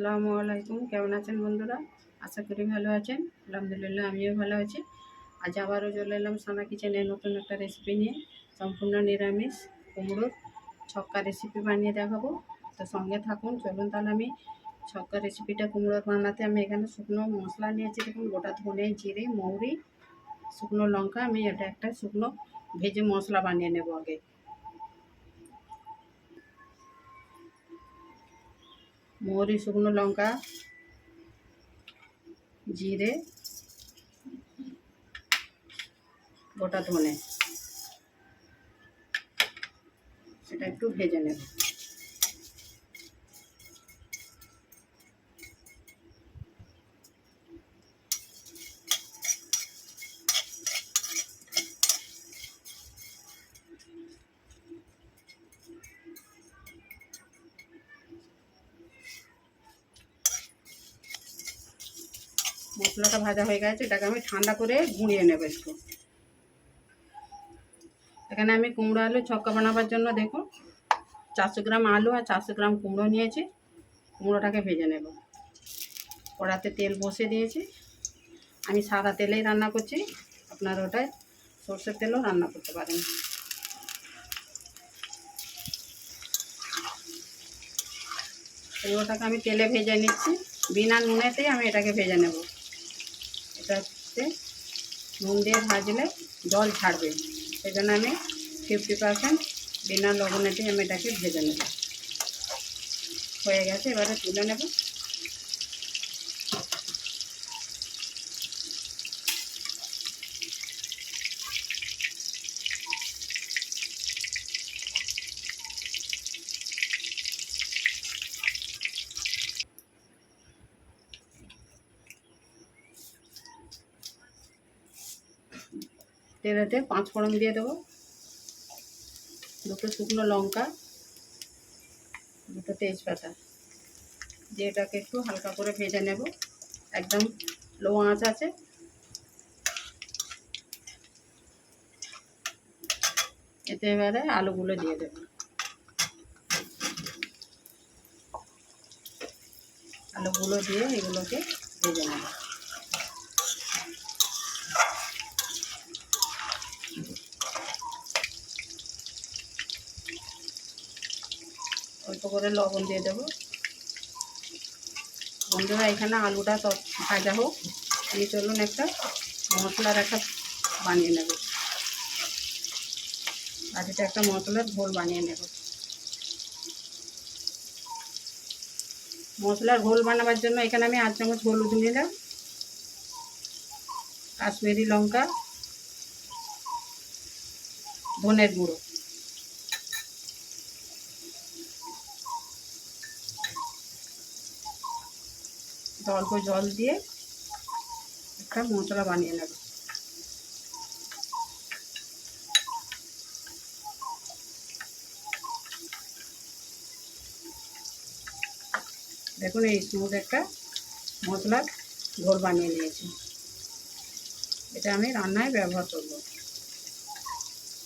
আসসালামু আলাইকুম। কেমন আছেন বন্ধুরা? আশা করি ভালো আছেন। আলহামদুলিল্লাহ, আমিও ভালো আছি। আজ আবারও চলে এলাম সানা কিচেনের নতুন একটা রেসিপি নিয়ে। সম্পূর্ণ নিরামিষ কুমড়োর ছক্কা রেসিপি বানিয়ে দেখাবো। তো সঙ্গে থাকুন, চলুন তাহলে আমি ছক্কা রেসিপিটা কুমড়োর বানাতে। আমি এখানে শুকনো মশলা নিয়েছি। দেখুন, গোটা ধনে, জিরে, মৌরি, শুকনো লঙ্কা। আমি এটা একটা শুকনো ভেজে মশলা বানিয়ে নেব আগে। মৌরি শুকনো লঙ্কা জিরে গোটা ধনে। এটা একটু ভেজে নেব। মশলাটা ভাজা হয়ে গেছে, এটাকে আমি ঠান্ডা করে গুঁড়িয়ে নেব একটু। এখানে আমি কুমড়ো আলু ছক্কা বানাবার জন্য দেখুন, চারশো গ্রাম আলু আর চারশো গ্রাম কুমড়ো নিয়েছি, কুমড়োটাকে ভেজে নেব। কড়াতে তেল বসে দিয়েছি, আমি সাদা তেলেই রান্না করছি, আপনারা ওটায় সর্ষের তেলও রান্না করতে পারেন। ওটাকে আমি তেলে ভেজে নিচ্ছি, বিনা নুনেতেই আমি এটাকে ভেজে নেব। এটা নুন দিয়ে ভাজলে জল ছাড়বে। সেই জন্য আমি ফিফটি পারসেন্ট বিনা লবণেতেই আমি এটাকে ভেজে নেব। হয়ে গেছে, এবারে তুলে নেব। তেলেতে পাঁচ ফোড়ন দিয়ে দেবো। দুটো শুকনো লঙ্কা, দুটো তেজপাতা। দিয়ে এটাকে একটু হালকা করে ভেজে নেব। একদম লো আঁচ আছে। এতে এবারে আলুগুলো দিয়ে দেব। আলুগুলো দিয়ে এগুলোকে ভেজে নেব। অল্প করে লবণ দিয়ে দেবো। বন্ধুরা, এখানে আলুটা ভাজা হোক আমি চলুন একটা মশলার একটা বানিয়ে নেব। বাড়িতে একটা মশলার ঘোল বানিয়ে নেব। মশলার ঘোল বানাবার জন্য এখানে আমি আট চামচ হলুদ নিলাম, কাশ্মীরি লঙ্কা, ধনের গুঁড়ো। অল্প জল দিয়ে একটা মশলা বানিয়ে নেব। দেখুন, এই স্মুথ একটা মশলার ঘোল বানিয়ে নিয়েছি। এটা আমি রান্নায় ব্যবহার করব।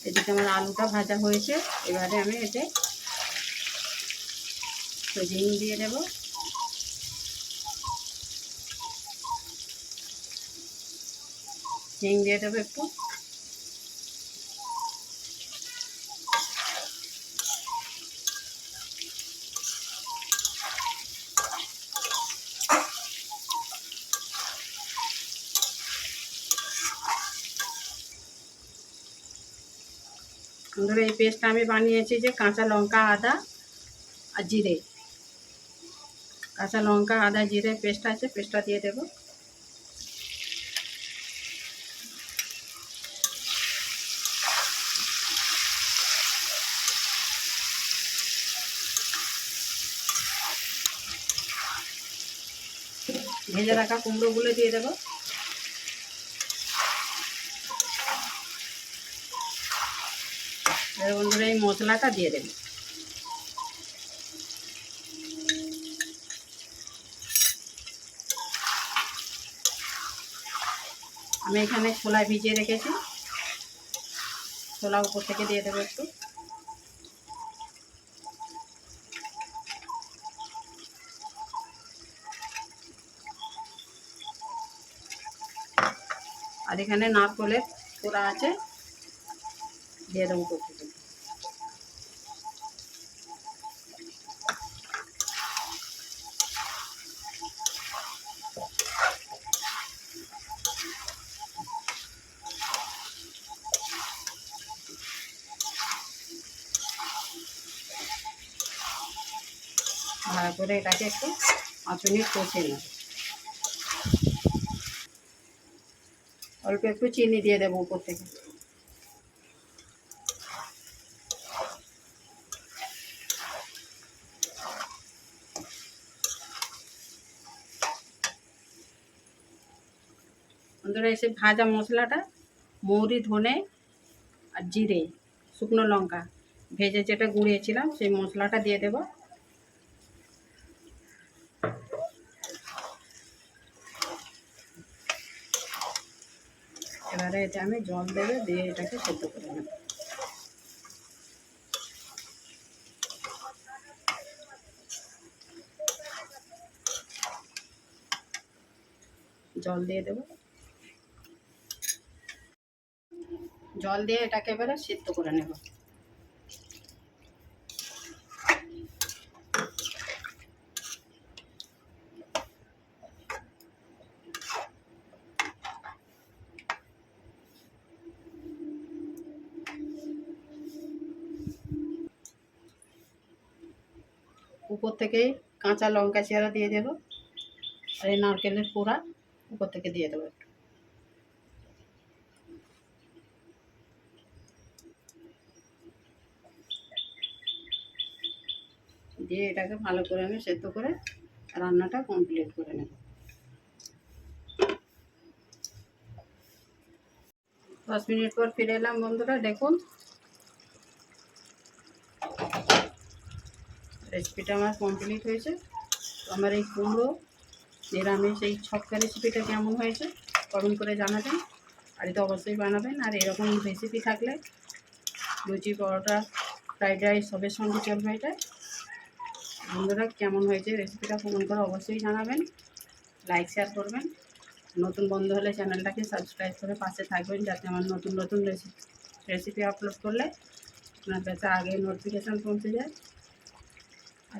এদিকে আমার আলুটা ভাজা হয়েছে, এবারে আমি এতে ঝিং দিয়ে দেবো। হিং দিয়ে দেবো একটু। ধরো এই পেস্টটা আমি বানিয়েছি যে কাঁচা লঙ্কা, আদা আর জিরে। কাঁচা লঙ্কা, আদা, জিরে পেস্ট আছে, পেস্টটা দিয়ে দেবো। ভেজে রাখা কুমড়োগুলো দিয়ে দেবো। বন্ধুরা, এই মশলাটা দিয়ে দেবো। আমি এখানে ছোলা ভিজিয়ে রেখেছি। ছোলা উপর থেকে দিয়ে দেবো একটু। আর এখানে নারকলের কোড়া আছে দিয়ে দেবো ভালো করে এটাকে একটু মিনিট কষে নেব অল্প একটু চিনি দিয়ে দেবো উপর থেকে। বন্ধুরা এসে ভাজা মশলাটা, মৌরি, ধনে আর জিরে, শুকনো লঙ্কা, ভেজে যেটা গুঁড়িয়েছিলাম, সেই মশলাটা দিয়ে দেবো। এবারে এটা আমি জল দেবে, দিয়ে এটাকে সেদ্ধ করে নেব। জল দিয়ে দেব। জল দিয়ে এটাকে এবারে সেদ্ধ করে নেব। উপর থেকে কাঁচা লঙ্কা চেরা দিয়ে দেবো আর এই নারকেলের পোড়া উপর থেকে দিয়ে দেবো একটু। দিয়ে এটাকে ভালো করে আমি সেদ্ধ করে রান্নাটা কমপ্লিট করে নেব। দশ মিনিট পর ফিরে এলাম বন্ধুরা, দেখুন রেসিপিটা আমার কমপ্লিট হয়েছে। আমার এই কুমড়ো, নিরামিষ, এই ছক্কা রেসিপিটা কেমন হয়েছে, কমেন্ট করে জানাবেন। এটা অবশ্যই বানাবেন। আর এরকম রেসিপি থাকলে লুচি, পরোটা, ফ্রাইড রাইস সবের সঙ্গে চলবে এটা। বন্ধুরা, কেমন হয়েছে রেসিপিটা কমেন্ট করে অবশ্যই জানাবেন। লাইক শেয়ার করবেন। নতুন বন্ধু হলে চ্যানেলটাকে সাবস্ক্রাইব করে পাশে থাকবেন, যাতে আমার নতুন নতুন রেসিপি রেসিপি আপলোড করলে আপনার কাছে আগে নোটিফিকেশান পৌঁছে যায়।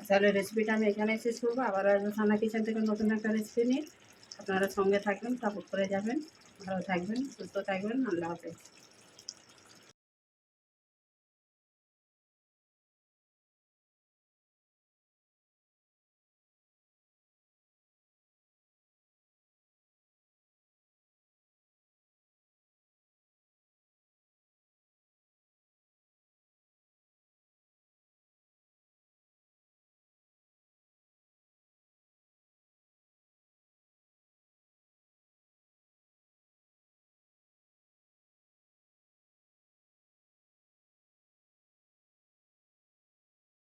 তাহলে রেসিপিটা আমি এখানে শেষ করব। আবার থানা কিচেন থেকে নতুন একটা রেসিপি নিয়ে আপনারা সঙ্গে থাকবেন সাপোর্ট করে যাবেন। ভালো থাকবেন, সুস্থ থাকবেন, আল্লাহ হাফেজ।